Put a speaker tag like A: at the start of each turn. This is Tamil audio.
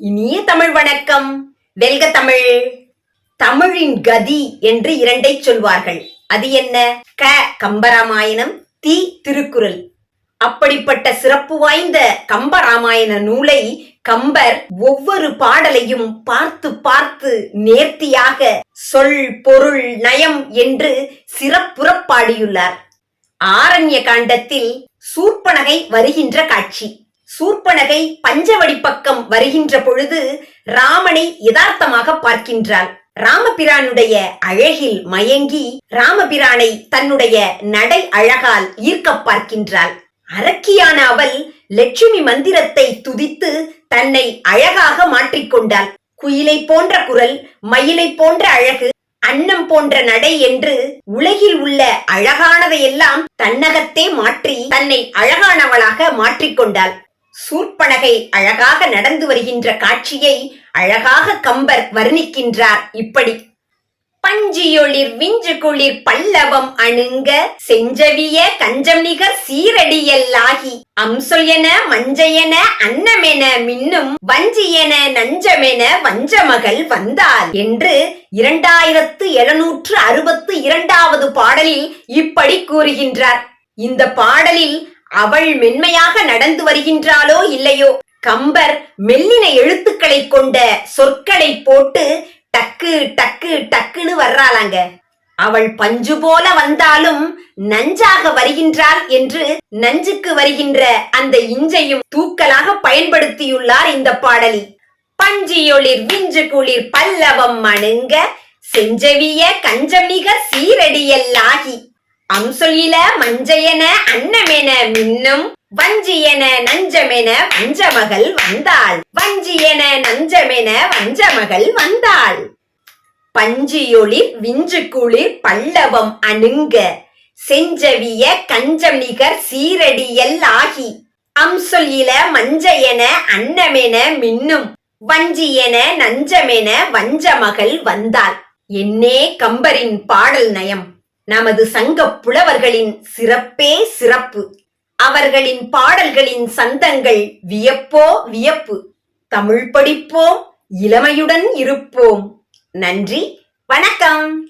A: இனிய தமிழ் வணக்கம். வெல்க தமிழ். தமிழின் கதி என்று இரண்டை சொல்வார்கள். அது என்ன? க கம்பராமாயணம் தி திருக்குறள். அப்படிப்பட்ட சிறப்பு வாய்ந்த கம்பராமாயண நூலை கம்பர் ஒவ்வொரு பாடலையும் பார்த்து பார்த்து நேர்த்தியாக சொல் பொருள் நயம் என்று சிறப்புற பாடியுள்ளார். ஆரண்ய காண்டத்தில் சூர்ப்பனகை வருகின்ற காட்சி. சூர்ப்பனகை பஞ்சவடி பக்கம் வருகின்ற பொழுது ராமனை யதார்த்தமாக பார்க்கின்றாள். ராமபிரானுடைய அழகில் மயங்கி ராமபிரானை தன்னுடைய நடை அழகால் ஈர்க்கப் பார்க்கின்றாள். அரக்கியான அவள் லட்சுமி மந்திரத்தை துதித்து தன்னை அழகாக மாற்றிக்கொண்டாள் குயிலை போன்ற குரல் மயிலை போன்ற அழகு அன்னம் போன்ற நடை என்று உலகில் உள்ள அழகானதையெல்லாம் தன்னகத்தே மாற்றி தன்னை அழகானவளாக மாற்றிக்கொண்டாள் சூர்ப்பனகை அழகாக நடந்து வருகின்ற காட்சியை அழகாக கம்பர் வர்ணிக்கின்றார். இப்படி பஞ்சியொளிர் விஞ்சு குளிர் பல்லவம் அணுங்க செஞ்சவிய கஞ்சம் நிகர் சீரடியல்லாகி என மஞ்சையன அன்னமென மின்னும் வஞ்சியன நஞ்சமென வஞ்சமகள் வந்தாள் என்று இரண்டாயிரத்து எழுநூற்று அறுபத்து இரண்டாவது பாடலில் இப்படி கூறுகின்றார். இந்த பாடலில் அவள் மென்மையாக நடந்து வருகின்றாளோ இல்லையோ? கம்பர் மெல்லின எழுத்துக்களை கொண்ட சொற்களை போட்டு டக்கு டக்கு டக்குன்னு வர்றாளாங்க. அவள் பஞ்சு போல வந்தாலும் நஞ்சாக வருகின்றாள் என்று நஞ்சுக்கு வருகின்ற அந்த இஞ்சையும் தூக்கலாக பயன்படுத்தியுள்ளார் இந்த பாடலி. பஞ்சியொளிர் விஞ்சு குளிர் பல்லவம் அணுங்க செஞ்சவிய கஞ்சமிக சீரடியல்லாகி. அம்சொல்லில மஞ்சையன அன்னமென மின்னும் வஞ்சியன நஞ்சமென வஞ்சமகள் வந்தாள். வஞ்சியன நஞ்சமென வஞ்சமகள் வந்தாள். பஞ்சியொளிர் விஞ்சு குளிர் பல்லவம் அணுங்க செஞ்சவிய கஞ்சம் நிகர் சீரடியல் ஆகி. அம்சொல்லில மஞ்சையன அன்னமென மின்னும் வஞ்சியன நஞ்சமென வஞ்சமகள் வந்தாள். என்னே கம்பரின் பாடல் நயம். நமது சங்க புலவர்களின் சிறப்பே சிறப்பு. அவர்களின் பாடல்களின் சந்தங்கள் வியப்போ வியப்பு. தமிழ் படிப்போம் இளமையுடன் இருப்போம். நன்றி வணக்கம்.